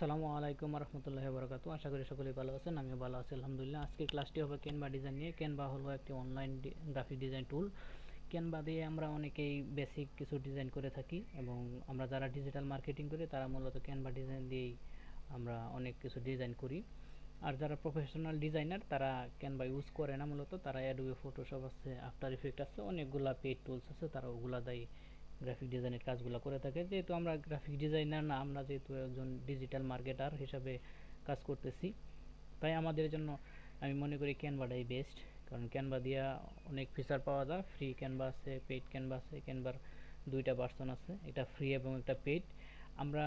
আসসালামু আলাইকুম রহমতুল্লাহ বরকাত আশা করি সকলেই ভালো আছেন, আমিও ভালো আছি, আলহামদুলিল্লাহ। আজকে ক্লাসটি হবে ক্যানভা ডিজাইন নিয়ে। ক্যানভা হলো একটি online graphic design tool Canva দিয়ে আমরা অনেকেই বেসিক কিছু ডিজাইন করে থাকি এবং আমরা যারা ডিজিটাল মার্কেটিং করি, তারা মূলত ক্যানভা ডিজাইন দিয়েই আমরা অনেক কিছু ডিজাইন করি। আর যারা প্রফেশনাল ডিজাইনার তারা ক্যানভা ইউজ করে না মূলত। তারা অ্যাডোবি ফটোশপ আছে আফটার ইফেক্ট আছে, অনেকগুলা পেড টুলস আছে, তারা ওগুলা দেয় গ্রাফিক ডিজাইনের কাজগুলো করে থাকে। যেহেতু আমরা গ্রাফিক ডিজাইনার না, আমরা যেহেতু একজন ডিজিটাল মার্কেটার হিসাবে কাজ করতেছি। তাই আমাদের জন্য আমি মনে করি ক্যানভাটাই বেস্ট কারণ ক্যানভা দিয়া অনেক ফিচার পাওয়া যায়। ফ্রি ক্যানভা আছে পেইড ক্যানভা আছে ক্যানভার দুইটা ভার্সন আছে। এটা ফ্রি এবং একটা পেইড আমরা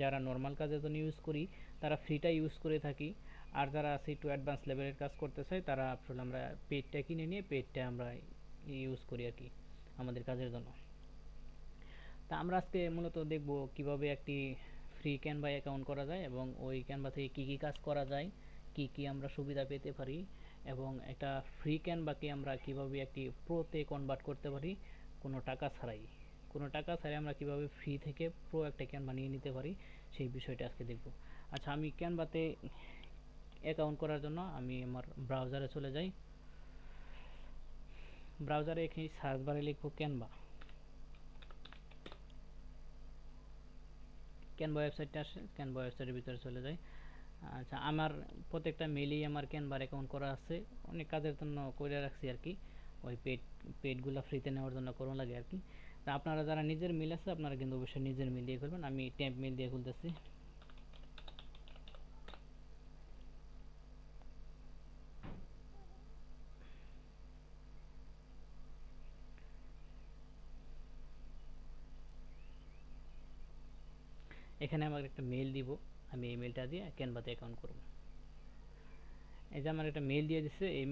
যারা নর্মাল কাজের জন্য ইউজ করি, তারা ফ্রিটা ইউজ করে থাকি। আর যারা আছে একটু অ্যাডভান্স লেভেলের কাজ করতে চাই তারা আসলে আমরা পেইডটা কিনে নিয়ে পেইডটা আমরা ইউজ করি আর কি, আমাদের কাজের জন্য। তা আমরা আজকে মূলত দেখব কীভাবে একটি ফ্রি ক্যানভা অ্যাকাউন্ট করা যায় এবং ওই ক্যানভা থেকে কী কী কাজ করা যায়, কি কি আমরা সুবিধা পেতে পারি এবং একটা ফ্রি ক্যানভাকে আমরা কীভাবে একটি প্রোতে কনভার্ট করতে পারি, কোনো টাকা ছাড়াই। কোনো টাকা ছাড়াই আমরা কীভাবে ফ্রি থেকে প্রো একটা ক্যানভা নিয়ে নিতে পারি, সেই বিষয়টা আজকে দেখব। আচ্ছা আমি ক্যানভাতে অ্যাকাউন্ট করার জন্য আমি আমার ব্রাউজারে চলে যাই। ব্রাউজারে এখানে সার্চ বারে লিখব ক্যানভা ক্যানভা ওয়েবসাইটটা আসে ক্যানভা ওয়েবসাইটের ভিতরে চলে যায়। আচ্ছা আমার প্রত্যেকটা মেলেই আমার ক্যানভার অ্যাকাউন্ট করা আছে, অনেক কাজের জন্য করে রাখছি আর কি। ওই পেট পেডগুলো ফ্রিতে নেওয়ার জন্য করুন লাগে আর কি। তা আপনারা যারা নিজের মিল আছে, আপনারা কিন্তু অবশ্যই নিজের মিল দিয়ে করবেন আমি ট্যাম্প মিল দিয়ে খুলতেছি। এখানে আমাকে একটা মেল দিব। আমি এই মেলটা দিয়ে ক্যানভাতে অ্যাকাউন্ট করব। এই যে আমার একটা মেল দিয়ে দিচ্ছে এই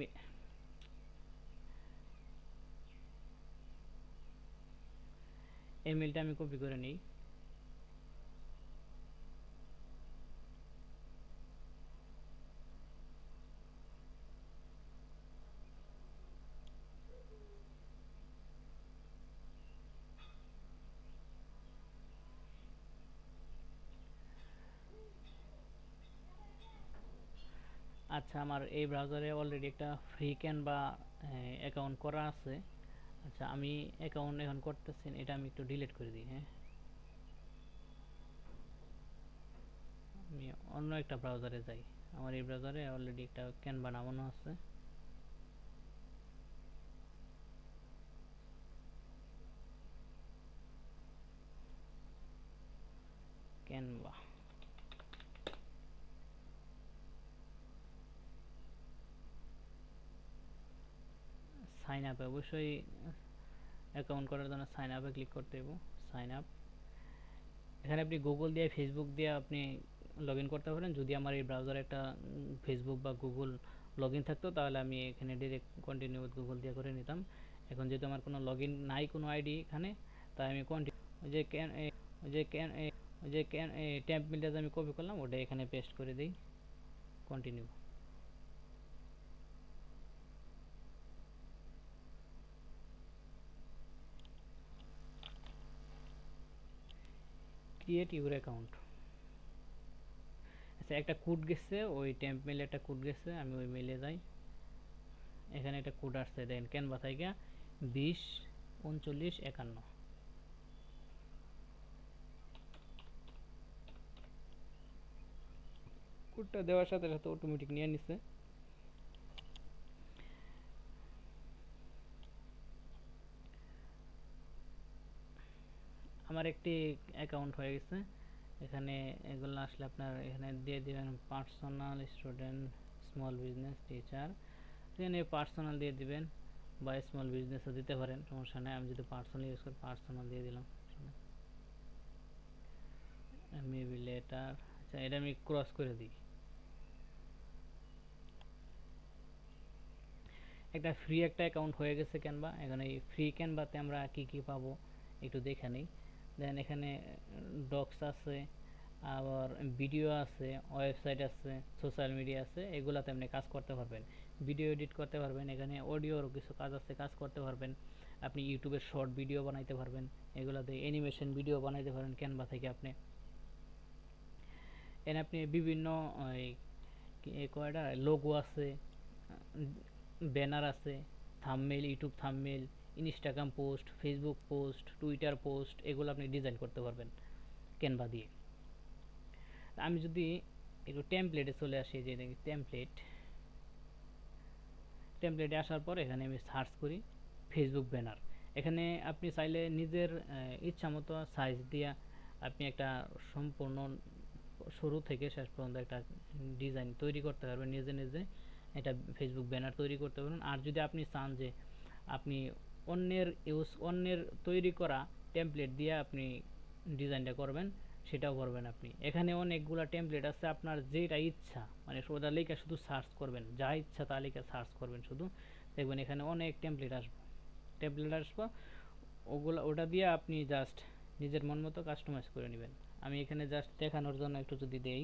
এই মেলটা আমি কপি করে নিই। আচ্ছা আমার এই ব্রাউজারে অলরেডি একটা ফ্রি ক্যান বা অ্যাকাউন্ট করা আছে। আচ্ছা আমি অ্যাকাউন্ট এখন করতেছি, এটা আমি একটু ডিলিট করে দিই হ্যাঁ। আমি অন্য একটা ব্রাউজারে যাই। আমার এই ব্রাউজারে অলরেডি একটা ক্যান বানানো আছে ক্যানভা সাইন আপে অবশ্যই অ্যাকাউন্ট করার জন্য সাইন আপে ক্লিক করতে দেবো সাইন আপ এখানে আপনি গুগল দিয়ে ফেসবুক দিয়ে আপনি লগ করতে পারেন। যদি আমার এই ব্রাউজারে একটা ফেসবুক বা গুগল লগ ইন থাকতো, তাহলে আমি এখানে ডিরেক্ট কন্টিনিউ গুগল দিয়ে করে নিতাম। এখন যেহেতু আমার কোনো লগ নাই, কোনো আইডি এখানে, তাই আমি কন্টিনিউ যে ক্যান যে ক্যান যে ক্যান ট্যাম্প মিলটা আমি কপি করলাম, ওটা এখানে পেস্ট করে দিই। কন্টিনিউ ক্রিয়েট ইউর অ্যাকাউন্ট আচ্ছা একটা কোড গেছে, ওই টেম্প মেলে একটা কোড গেছে, আমি ওই মেলে যাই। এখানে একটা কোড আসছে, দেখেন ক্যানভা থেকে বিশ, উনচল্লিশ, একান্ন। কোডটা দেওয়ার সাথে সাথে অটোমেটিক নিয়ে নিচ্ছে আমার একটি অ্যাকাউন্ট হয়ে গেছে। এখানে এগুলো আসলে আপনার এখানে দিয়ে দিবেন personal student small business teacher এখানে পার্সোনাল দিয়ে দিবেন বা স্মল বিজনেসও দিতে পারেন, সমস্যা নেই। আমি যদি পার্সোনাল ইউজ করি পার্সোনাল দিয়ে দিলাম মেবি লেটার আচ্ছা এটা আমি ক্রস করে দিই। একটা ফ্রি একটা অ্যাকাউন্ট হয়ে গেছে ক্যানভা এখানে এই ফ্রি ক্যানভাতে আমরা কি কি পাবো, একটু দেখে নিই। দেন এখানে ডক্স আছে, আবার ভিডিও আছে ওয়েবসাইট আছে সোশ্যাল মিডিয়া আছে, এগুলাতে আপনি কাজ করতে পারবেন। ভিডিও এডিট করতে পারবেন, এখানে অডিওর কিছু কাজ আছে, কাজ করতে পারবেন। আপনি ইউটিউবের শর্ট ভিডিও বানাইতে পারবেন, এগুলাতে অ্যানিমেশন ভিডিও বানাইতে পারেন ক্যানভা থেকে আপনি। এখানে আপনি বিভিন্ন কয়টা? লোগো আছে ব্যানার আছে thumbnail YouTube thumbnail Instagram post Facebook post Twitter post এগুলো আপনি ডিজাইন করতে পারবেন ক্যানভা দিয়ে। আমি যদি একটু টেমপ্লেটে চলে আসি, যে দেখি টেমপ্লেট টেমপ্লেটে আসার পর এখানে আমি সার্চ করি ফেসবুক ব্যানার এখানে আপনি চাইলে নিজের ইচ্ছা মতো সাইজ দিয়া আপনি একটা সম্পূর্ণ শুরু থেকে শেষ পর্যন্ত একটা ডিজাইন তৈরি করতে পারবেন। নিজে নিজে একটা ফেসবুক ব্যানার তৈরি করতে পারবেন। আর যদি আপনি চান যে আপনি অন্যের ইউজ অন্যের তৈরি করা টেমপ্লেট দিয়ে আপনি ডিজাইনটা করবেন, সেটাও করবেন আপনি। এখানে অনেকগুলো টেমপ্লেট আছে, আপনার যেটা ইচ্ছা মানে ওটা লিখে শুধু সার্চ করবেন, যা ইচ্ছা তা লিখে সার্চ করবেন শুধু। দেখবেন এখানে অনেক টেমপ্লেট আসবে। টেমপ্লেট আসব, ওগুলো, ওটা দিয়ে আপনি জাস্ট নিজের মন মতো কাস্টমাইজ করে নেবেন। আমি এখানে জাস্ট দেখানোর জন্য একটু যদি দেই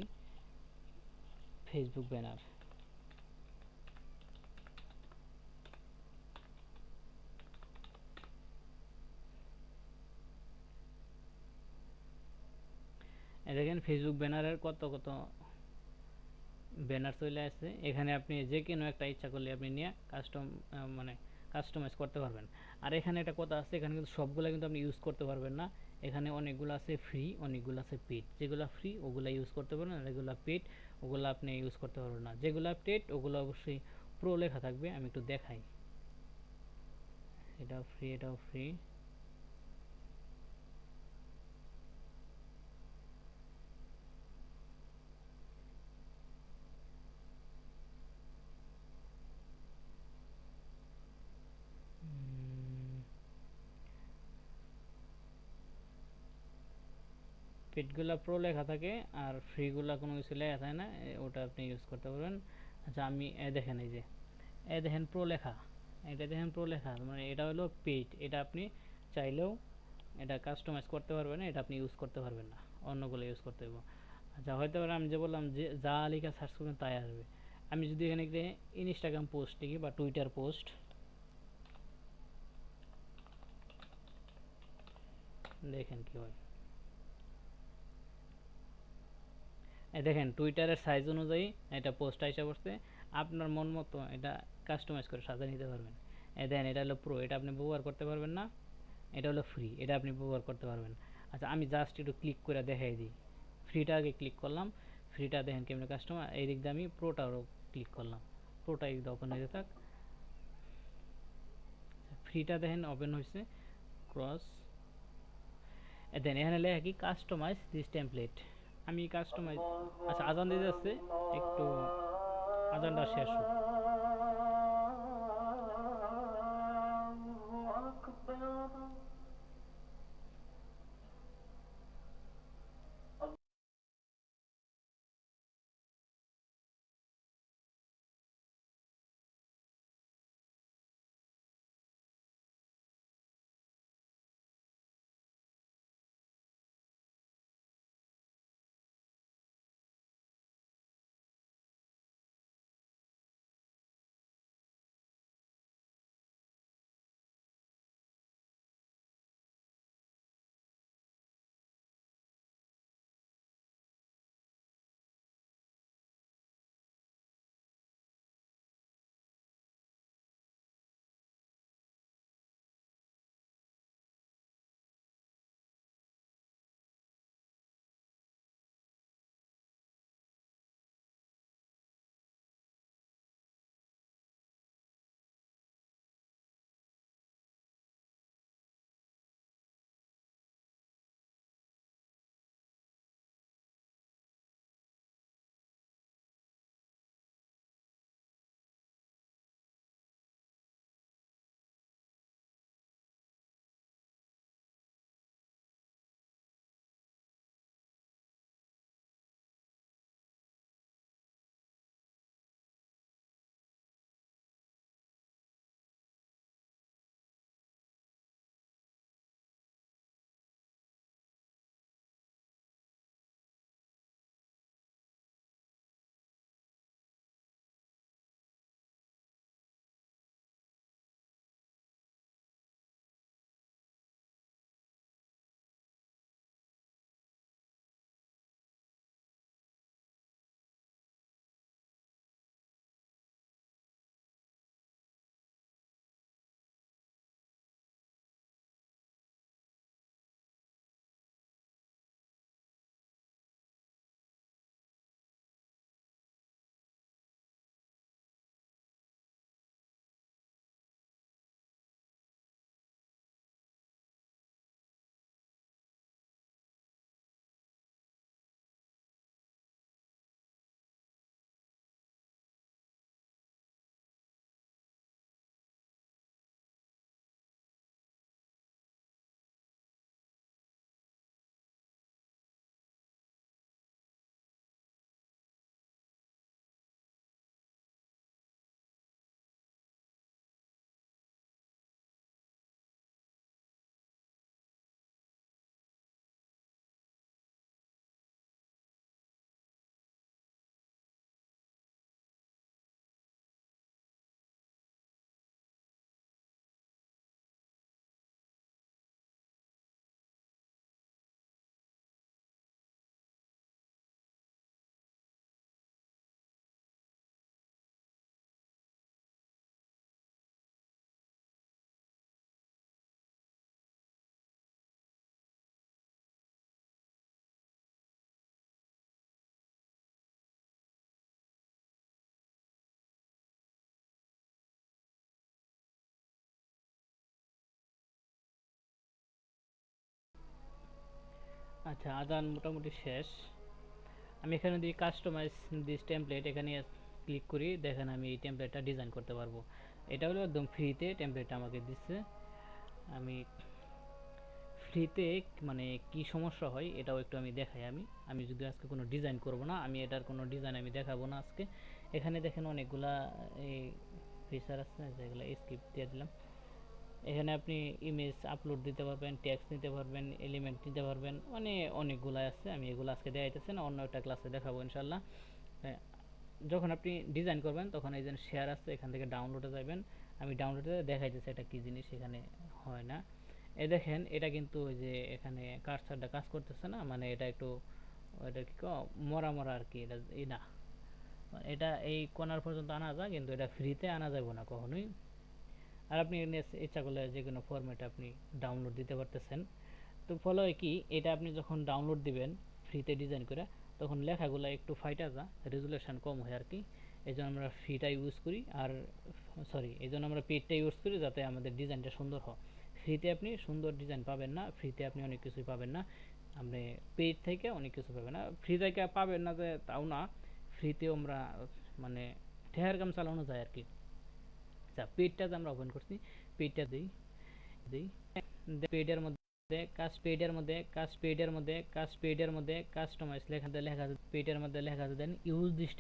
ফেসবুক ব্যানার দেখেন ফেসবুক ব্যানারের কত কত ব্যানার চলে আসছে। এখানে আপনি যে কোনো একটা ইচ্ছা করলে আপনি নিয়ে কাস্টম মানে কাস্টমাইজ করতে পারবেন। আর এখানে একটা কথা আছে, এখানে কিন্তু সবগুলো কিন্তু আপনি ইউজ করতে পারবেন না। এখানে অনেকগুলো আছে ফ্রি অনেকগুলো আছে পেড যেগুলো ফ্রি ওগুলো ইউজ করতে পারবেন আর যেগুলো পেড ওগুলো আপনি ইউজ করতে পারবেন না। যেগুলো পেড ওগুলো অবশ্যই প্রো লেখা থাকবে, আমি একটু দেখাই। এটাও ফ্রি এটাও ফ্রি পেডগুলা প্রো লেখা থাকে, আর ফ্রিগুলা কোনো কিছু লেখা থাকে না ওটা আপনি ইউজ করতে পারবেন। আচ্ছা আমি, এ, দেখেন এই যে, এ, দেখেন প্রো লেখা, এটা দেখেন প্রো লেখা মানে এটা হলো পেড এটা আপনি চাইলেও এটা কাস্টমাইজ করতে পারবেন, এটা আপনি ইউজ করতে পারবেন না, অন্যগুলো ইউজ করতে হবে আচ্ছা হয়তো আমি যে বললাম যে, যা লেখা সার্চ করবেন তাই আসবে। আমি যদি এখানে ইনস্টাগ্রাম পোস্ট লিখি বা টুইটার পোস্ট দেখেন কি হয়। দেখেন টুইটারের সাইজ অনুযায়ী এটা পোস্ট আইসা পড়ছে। আপনার মন মতো এটা কাস্টমাইজ করে সাজা নিতে পারবেন। দেন এটা হলো প্রো এটা আপনি ব্যবহার করতে পারবেন না। এটা হলো ফ্রি এটা আপনি ব্যবহার করতে পারবেন। আচ্ছা আমি জাস্ট একটু ক্লিক করে দেখাই দিই। ফ্রিটা আগে ক্লিক করলাম। ফ্রিটা দেখেন কেমন কাস্টমার এই দিক দিয়ে আমি প্রোটারও ক্লিক করলাম। প্রোটা একদম ওপেন হয়ে থাক। ফ্রিটা দেখেন ওপেন হয়েছে। ক্রস দেন এখানে লেখা কি? কাস্টমাইজ দিস টেমপ্লেট আমি কাস্টমাইজ আচ্ছা আজান দিয়ে যাচ্ছে। একটু আজানটা শেষ হোক। আচ্ছা আজান মোটামুটি শেষ। আমি এখানে যদি কাস্টমাইজ দিস টেমপ্লেট এখানে ক্লিক করি, দেখেন আমি এই টেমপ্লেটটা ডিজাইন করতে পারব। এটা হলো একদম ফ্রিতে টেমপ্লেটটা আমাকে দিচ্ছে। আমি ফ্রিতে মানে কি সমস্যা হয়, এটাও একটু আমি দেখাই আমি। আমি যদি আজকে কোনো ডিজাইন করব না, আমি এটার কোনো ডিজাইন আমি দেখাবো না আজকে। এখানে দেখেন অনেকগুলা, এই ফিচার আছে যেগুলো স্কিপ দিয়ে দিলাম। এখানে আপনি ইমেজ আপলোড দিতে পারবেন ট্যাক্স নিতে পারবেন এলিমেন্ট নিতে পারবেন মানে অনেকগুলো আছে, আমি এগুলো আজকে দেখাইতেছি না, অন্য একটা ক্লাসে দেখাবো ইনশাল্লাহ যখন আপনি ডিজাইন করবেন, তখন এই যে শেয়ার আছে, এখান থেকে ডাউনলোডে যাবেন আমি ডাউনলোডে দেখাইতেছি এটা কী জিনিস, এখানে হয় না। এ দেখেন, এটা কিন্তু ওই যে এখানে কার্সারটা কাজ করতেছে না মানে এটা একটু এটা কি মরা মরা আর কি, এটা ই না। এটা এই কোনার পর্যন্ত আনা যায় কিন্তু এটা ফ্রিতে আনা যাবে না কখনোই। আর আপনি ইচ্ছা করলে যে কোনো ফরম্যাটে আপনি ডাউনলোড দিতে পারতেছেন। তো ফলে কি, এটা আপনি যখন ডাউনলোড দিবেন ফ্রিতে ডিজাইন করে, তখন লেখাগুলো একটু ফাইটা যা রেজুলেশন কম হয় আর কি। এই জন্য আমরা ফ্রিটা ইউজ করি আর সরি এই জন্য আমরা পেডটা ইউজ করি যাতে আমাদের ডিজাইনটা সুন্দর হয়। ফ্রিতে আপনি সুন্দর ডিজাইন পাবেন না ফ্রিতে আপনি অনেক কিছুই পাবেন না। আপনি পেড থেকে অনেক কিছু পাবেন না। ফ্রি থেকে পাবেন না যে তাও না ফ্রিতেও আমরা মানে ঠেহার কাম চালানো যায় আর কি। আচ্ছা পেডটা আমরা ওপেন করছি পেডটা দিই দিই। পেডের মধ্যে কাজ পেডের মধ্যে কাজ পেডের মধ্যে কাজ পেডের মধ্যে কাস্টমাইজ লেখা লেখা পেডের মধ্যে লেখা দেন ইউজ দিস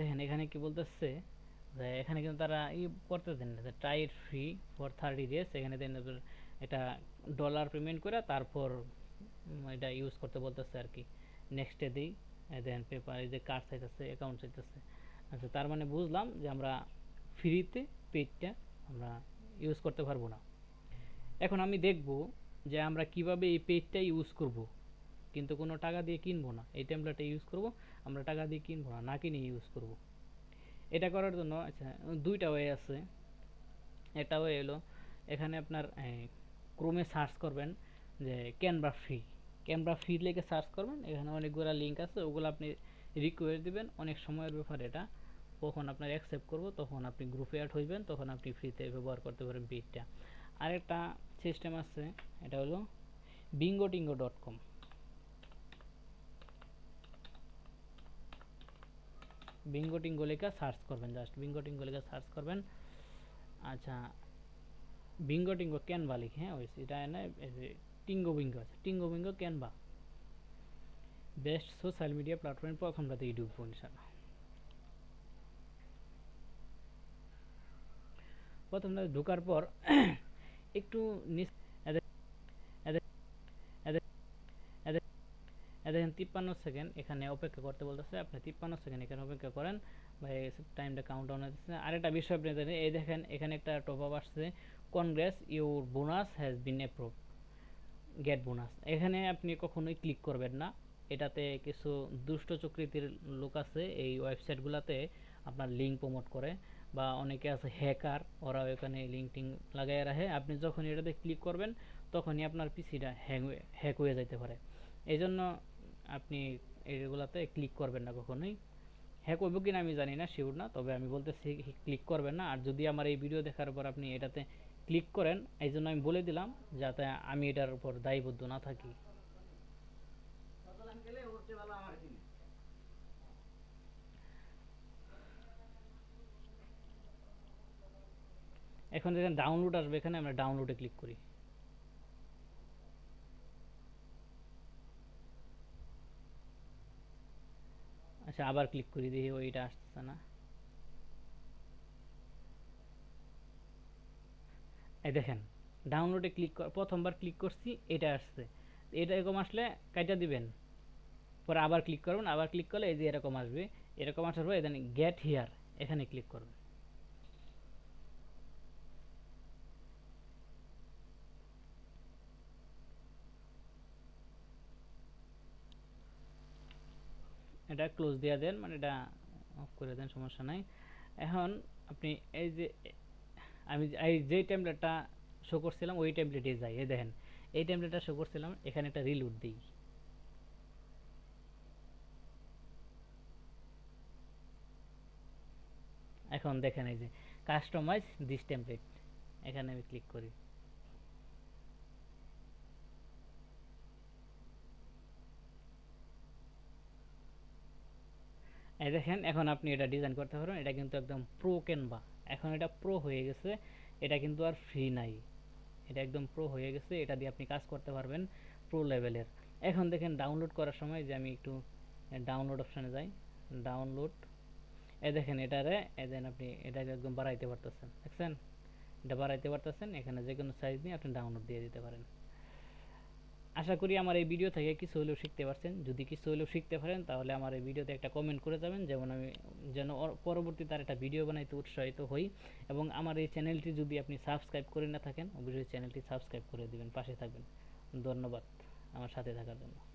দেখেন, এখানে কি বলতেছে যে এখানে কিন্তু তারা ই করতে দেন না try free for thirty days এখানে দেন এটা ডলার পেমেন্ট করে তারপর এটা ইউজ করতে বলতেছে আর কি নেক্সটে দিই দেন পেপার এই যে কার্ড চাইতেছে অ্যাকাউন্ট চাইতেছে। আচ্ছা তার মানে বুঝলাম যে আমরা ফ্রিতে পেডটা আমরা ইউজ করতে পারব না। এখন আমি দেখব যে আমরা কীভাবে এই পেজটা ইউজ করব। কিন্তু কোনো টাকা দিয়ে কিনবো না। এই টেমপ্লেটটা ইউজ করব, আমরা টাকা দিয়ে কিনবো না না কিনে ইউজ করব। এটা করার জন্য আচ্ছা দুইটা ওয়ে আছে। একটা ওয়ে এলো এখানে আপনার ক্রোমে সার্চ করবেন। যে ক্যানভা ফ্রি ক্যানভা ফ্রি লেগে সার্চ করবেন, এখানে অনেকগুলো লিঙ্ক আছে, ওগুলো আপনি রিকোয়েস্ট দিবেন। অনেক সময়ের ব্যাপার এটা। কখন আপনার অ্যাকসেপ্ট করব, তখন আপনি গ্রুপে অ্যাড হইবেন, তখন আপনি ফ্রিতে ব্যবহার করতে পারেন পেজটা আরেকটা সিস্টেম আছে, এটা হলো Bingo Tingo dot com Bingo Tingo লেখা সার্চ করবেন জাস্ট বিঙ্গো টিঙ্গো লেখা সার্চ করবেন। আচ্ছা বিঙ্গো টিঙ্গো ক্যানভা লিখে হ্যাঁ ওই এটা না টিঙ্গো বিঙ্গো আছে। Tingo Bingo Canva best social media platform প্রথমটাতে YouTube ইনশাল্লাহ প্রথমটা ঢোকার পর একটু দেখেন তিপ্পান্ন সেকেন্ড এখানে অপেক্ষা করতে বলতেছে। আপনি তিপ্পান্ন সেকেন্ড এখানে অপেক্ষা করেন। বা টাইমটা কাউন্ট ডাউন হচ্ছে আরেকটা বিষয় আপনি জানেন, এই দেখেন, এখানে একটা টপ আপ আসছে। Congrats your bonus has been approve get bonus এখানে আপনি কখনোই ক্লিক করবেন না। এটাতে কিছু দুষ্ট চক্রিতির লোক আছে, এই ওয়েবসাইটগুলোতে আপনার লিঙ্ক প্রমোট করে বা অনেকে আছে হ্যাকার ওরা এখানে লিঙ্ক টিঙ্ক লাগাই রাখে। আপনি যখন এটাতে ক্লিক করবেন, তখনই আপনার পিসিটা হ্যাং হ্যাক হয়ে যাইতে পারে। এই জন্য আপনি এগুলাতে ক্লিক করবেন না কখনোই। হ্যাক করব কিনা আমি জানি না শিওর না। তবে আমি বলতেছি ক্লিক করবেন না। আর যদি আমার এই ভিডিও দেখার পর আপনি এটাতে ক্লিক করেন, এই জন্য আমি বলে দিলাম যাতে আমি এটার উপর দায়বদ্ধ না থাকি। এখন যেখানে ডাউনলোড আসবে এখানে, আমরা ডাউনলোডে ক্লিক করি। আচ্ছা আবার ক্লিক করি, দেখি ওইটা আসতেছে না। এই দেখেন ডাউনলোডে ক্লিক প্রথমবার ক্লিক করছি, এটা আসছে। এটা এরকম আসলে কাইটা দিবেন। পরে আবার ক্লিক করবেন, আবার ক্লিক করলে এই যে এরকম আসবে। এরকম আসার পর এখানে গেট হিয়ার এখানে ক্লিক করবেন। এটা ক্লোজ দিয়ে দেন মানে এটা অফ করে দেন, সমস্যা নাই। এখন আপনি এই যে আমি এই যে ট্যাবলেটটা শো করছিলাম, ওই ট্যাবলেটে যাই। এই দেখেন, এই ট্যাবলেটটা শো করছিলাম, এখানে একটা রিলুট দিই। এখন দেখেন এই যে কাস্টমাইজ দিস টেমপ্লেট এখানে আমি ক্লিক করি। এই দেখেন, এখন আপনি এটা ডিজাইন করতে পারবেন, এটা কিন্তু একদম প্রো ক্যানভা এখন এটা প্রো হয়ে গেছে, এটা কিন্তু আর ফ্রি নাই। এটা একদম প্রো হয়ে গেছে, এটা দিয়ে আপনি কাজ করতে পারবেন প্রো লেভেলের এখন দেখেন ডাউনলোড করার সময় যে আমি একটু ডাউনলোড অপশানে যাই। ডাউনলোড এ দেখেন এটারে, এ দেন আপনি এটাকে একদম বাড়াইতে পারতেছেন, দেখছেন? এটা বাড়াইতে পারতেছেন, এখানে যে কোনো সাইজ নিয়ে আপনি ডাউনলোড দিয়ে দিতে পারেন। আশা করি আমার এই ভিডিও থেকে কিছু হলেও শিখতে পারছেন। যদি কিছু হলেও শিখতে পারেন, তাহলে আমার এই ভিডিওতে একটা কমেন্ট করে যাবেন। যেমন আমি যেন পরবর্তীতে আর একটা ভিডিও বানাইতে উৎসাহিত হই। এবং আমার এই চ্যানেলটি যদি আপনি সাবস্ক্রাইব করে না থাকেন, অবশ্যই চ্যানেলটি সাবস্ক্রাইব করে দেবেন, পাশে থাকবেন। ধন্যবাদ আমার সাথে থাকার জন্য।